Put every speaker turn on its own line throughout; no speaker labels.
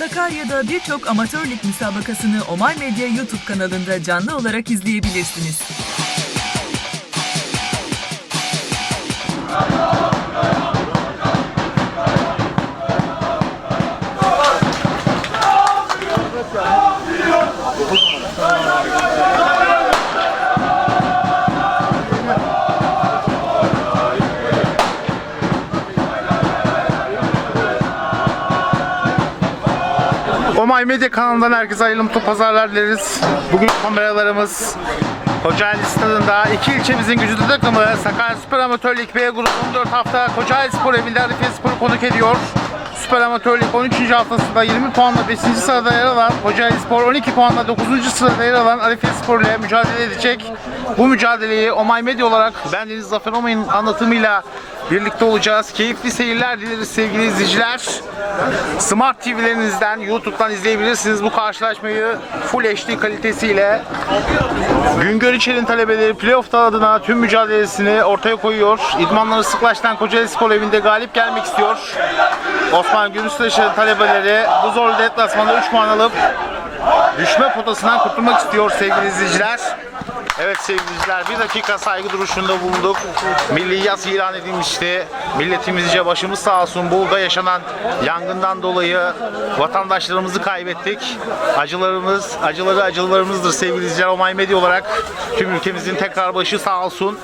Sakarya'da birçok amatör lig müsabakasını Omay Medya YouTube kanalında canlı olarak izleyebilirsiniz.
Omay Medya kanalından herkese hayırlı mutlu pazarlar dileriz. Bugün kameralarımız Kocaeli Stadı'nda iki ilçemizin güçlü takımı Sakarya Süper Amatör Lig B grubu 14 hafta Kocaeli Spor evinde Arifiye Spor'u konuk ediyor. Süper Amatör Lig 13. haftasında 20 puanla 5. sırada yer alan Kocaeli Spor 12 puanla 9. sırada yer alan Arifiye Spor ile mücadele edecek. Bu mücadeleyi Omay Medya olarak ben Deniz Zafer Omay'ın anlatımıyla birlikte olacağız. Keyifli seyirler dileriz sevgili izleyiciler. Smart TV'lerinizden, YouTube'dan izleyebilirsiniz bu karşılaşmayı Full HD kalitesiyle. Güngör İçer'in talebeleri playoff'ta adına tüm mücadelesini ortaya koyuyor. İdmanları sıklaştan Kocaeli Spor evinde galip gelmek istiyor. Osman Gümüştaş'ın talebeleri bu zorlu deplasmanda 3 puan alıp düşme potasından kurtulmak istiyor sevgili izleyiciler. Evet sevgili izleyiciler bir dakika saygı duruşunda bulunduk. Milli yas ilan edilmişti. Milletimizce başımız sağ olsun. Bolu'da yaşanan yangından dolayı vatandaşlarımızı kaybettik. Acılarımız, acıları acılarımızdır sevgili izleyiciler. Omay Medya olarak tüm ülkemizin tekrar başı sağ olsun.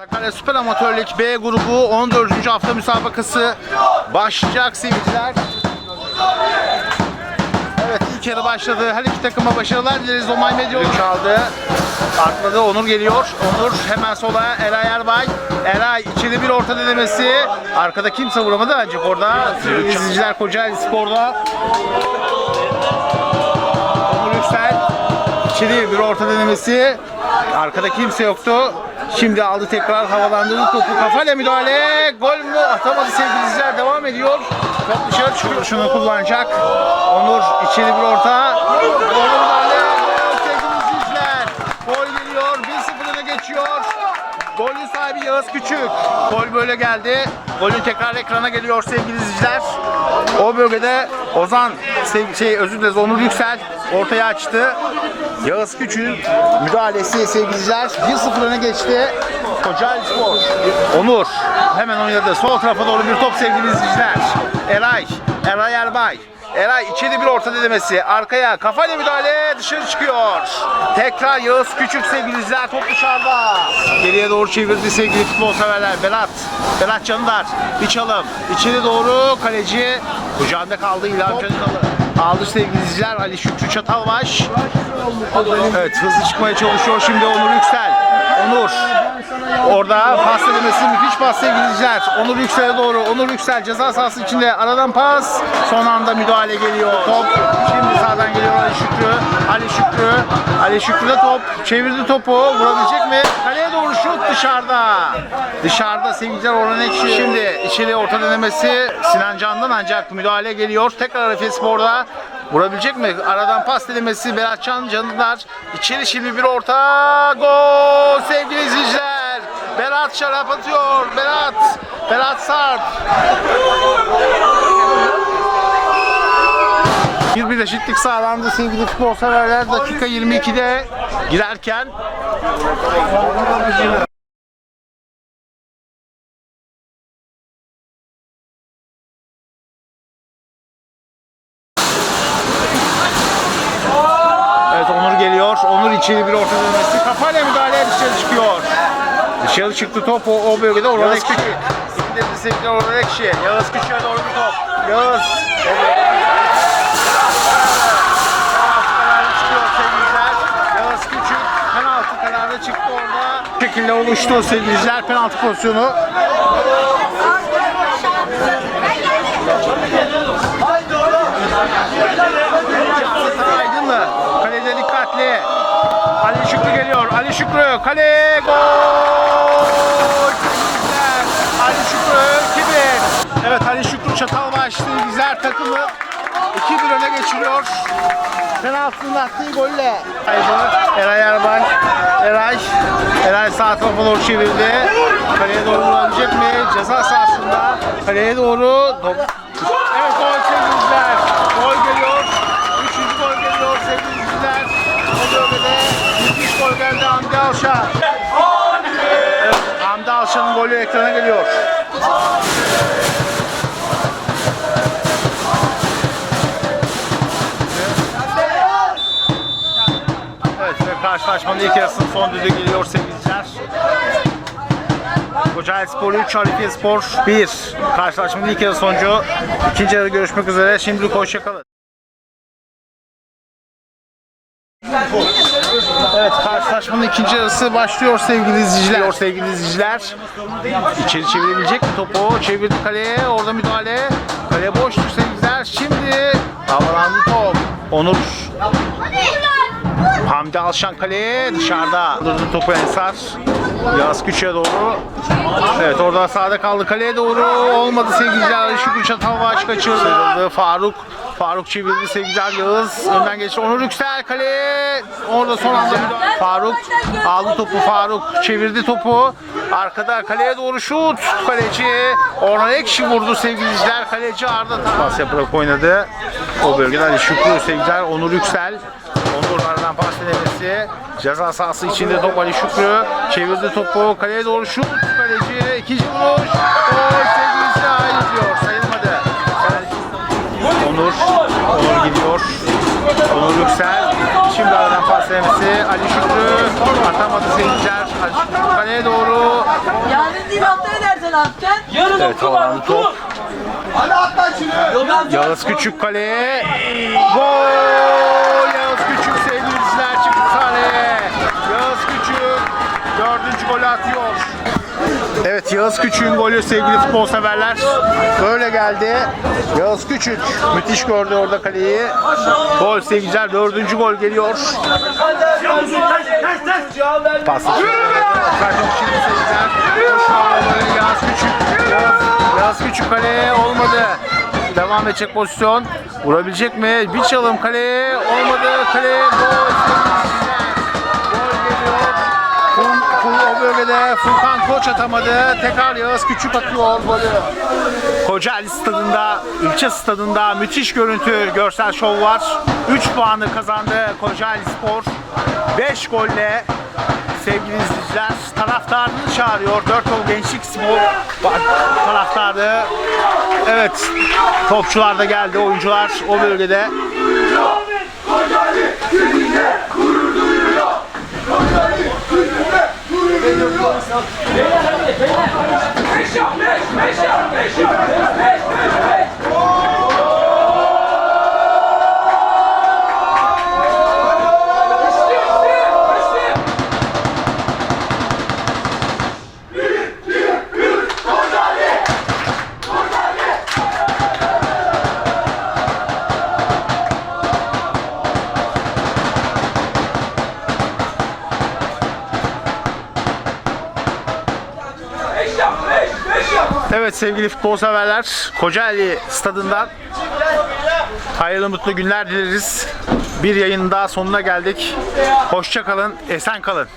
Sakarya Süper Amatör Lig B grubu 14. hafta müsabakası başlayacak sevgililer. Yarı başladı. Her iki takıma başarılar dileriz. Omay Medya çaldı. Atladı. Onur geliyor. Onur hemen sola. Eray Erbay. Eray içeri bir orta denemesi. Arkada kimse vuramadı ancak orada. İzleyiciler Kocaeli Spor'da. Onur Yüksel. İçeri bir orta denemesi. Arkada kimse yoktu. Şimdi aldı tekrar havalandırdı topu. Kafayla müdahale. Gol mü? Atamadı sevgili izleyiciler. Devam ediyor. Top dışarı çıkıyor. Şunu kullanacak. Onur içeri bir orta. Gol müdahale. Gol sevgili izleyiciler. Gol geliyor. 1-0 öne geçiyor. Golün sahibi Yağız Küçük. Gol böyle geldi. Golün tekrar ekrana geliyor sevgili izleyiciler. O bölgede Ozan şey özür dileriz Onur Yüksel ortaya açtı. Yağız Küçük'ün müdahalesi sevgili izleyiciler 1-0 öne geçti. Kocaeli Spor. Onur hemen oynadı. Sol tarafa doğru bir top sevgili izleyiciler. Eray, Eray Erbay. Eray içeri bir orta denemesi. Arkaya kafayla müdahale dışarı çıkıyor. Tekrar Yağız Küçük sevgili izleyiciler top dışarıda. Geriye doğru çevirdi sevgili futbol severler. Berat. Berat Canıdar. Bir çalım. İçeri doğru kaleci kucağında kaldı İlhan Canıdalı. Aldı sevgili izleyiciler Ali Şükrü Çatalbaş. Evet hızlı çıkmaya çalışıyor şimdi Onur Yüksel. Onur. Orada pas denemesi müthiş pas sevgili izleyiciler. Onur Yüksel'e doğru. Onur Yüksel ceza sahası içinde aradan pas. Son anda müdahale geliyor. Top şimdi sağdan geliyor Ali Şükrü. Ali Şükrü. Ali Şükrü'de top. Çevirdi topu. Vurabilecek mi? Kaleye doğru şut dışarıda. Dışarıda sevgililer Orhan Ekşi. Şimdi içeri orta denemesi Sinan Can'dan ancak müdahale geliyor. Tekrar Efes Spor'da. Vurabilecek mi? Aradan pas denemesi Berat Can Canılar. İçeri şimdi bir orta. Gol sevgili izleyiciler. Berat şarap atıyor. Berat. Berat Sarp. Bir bir eşitlik sağlandı sevgili futbol severler. Dakika 22'de girerken Evet Onur geliyor. Onur içeri bir orta dönmesi. Kafayla müdahale dışarı çıkıyor. Dışarı çıktı top o, o bölgede Orhan Ekşi. İndirdi sevgili Orhan Ekşi. Yağız Küçük'e doğru bir top. Yağız. Yağız Küçük penaltı kararı çıktı orada. Bu şekilde oluştu sevgililer penaltı pozisyonu. Aydınlı. Kalede dikkatli. Ali Şükrü geliyor. Ali Şükrü. Kale gol. Güzel. Ali Şükrü 2-1. Evet Ali Şükrü Çatalbaşlı Güzel takımı 2-1 öne geçiriyor. Penaltının attığı golle. Eray Erbay. Eray. Eray sağ tarafa doğru çevirdi. Kaleye doğru vurabilecek mi? Ceza sahasında kaleye doğru. top- Evet gol sevgili izleyiciler. Gol geliyor. Üçüncü gol geliyor sevgili izleyiciler. O bölgede müthiş gol geldi Hamdi Alşan. Evet, Hamdi Alşan'ın golü ekrana geliyor. Karşılaşmanın ilk yarısının son düdüğü geliyor sevgili izleyiciler. Kocaeli Spor 3, Halifiye Spor 1. Karşılaşmanın ilk yarı sonucu. İkinci yarı görüşmek üzere. Şimdilik hoşçakalın. Evet karşılaşmanın ikinci yarısı başlıyor sevgili izleyiciler. Sevgili izleyiciler. İçeri çevirebilecek mi topu? Çevirdi kaleye. Orada müdahale. Kale boştu sevgili izleyiciler. Şimdi havalandı top. Onur Hamdi Alşan kaleye dışarıda. Durdu topu Ensar. Yağız Küçük'e doğru. Evet orada sağda kaldı kaleye doğru. Olmadı sevgililer. Şükrü Çatalbaş kaçırdı. Faruk. Faruk çevirdi sevgililer Yağız. Önden geçti. Onur Yüksel kaleye. Orada son anda müdahale. Faruk aldı topu Faruk. Çevirdi topu. Arkada kaleye doğru şut. Kaleci Orhan Ekşi vurdu sevgiliciler. Kaleci Arda Pas yaparak oynadı. O bölgede Ali Şükrü sevgililer. Onur Yüksel. Onur aradan pas denemesi. Ceza sahası içinde top Ali Şükrü. Çevirdi topu. Kaleye doğru şut. Kaleci ikinci vuruş. Gol sevgilisi hayır diyor. Sayılmadı. Onur. Onur gidiyor. Onur Yüksel. Şimdi aradan pas denemesi. Ali Şükrü. Atamadı seyirciler. Ali Şükrü kaleye doğru.
Yarın değil hafta edersen atacaksın.
Yarın
Evet havalandı top.
oku.
Yağız Küçük kaleye. Gol! Yağız Küçük sevgiliciler çıktı sahneye. Yağız Küçük dördüncü golü atıyor. Evet Yağız Küçük'ün golü sevgili futbol severler. Böyle geldi. Yağız Küçük müthiş gördü orada kaleyi. Gol sevgiliciler dördüncü gol geliyor. Pas. Sevgililer. Yağız Küçük. Yağız, Yağız Küçük kaleye olmadı. Devam edecek pozisyon. Vurabilecek mi? Bir çalım kaleye olmadı. Kaleye. Gol geliyor. Fun, Bölgede Furkan Koç atamadı. Tekrar Yağız Küçük atıyor golü. Kocaeli stadında, ilçe stadında müthiş görüntü, görsel şov var. 3 puanı kazandı Kocaeli Spor. 5 golle sevgili izleyiciler taraftarını çağırıyor. 4 yol gençlik spor taraftarı. Evet topçular da geldi oyuncular o bölgede. Beş yap, beş, beş yap, beş yap, beş, beş, beş. Evet sevgili futbol severler Kocaeli stadından hayırlı mutlu günler dileriz. Bir yayının daha sonuna geldik. Hoşça kalın, esen kalın.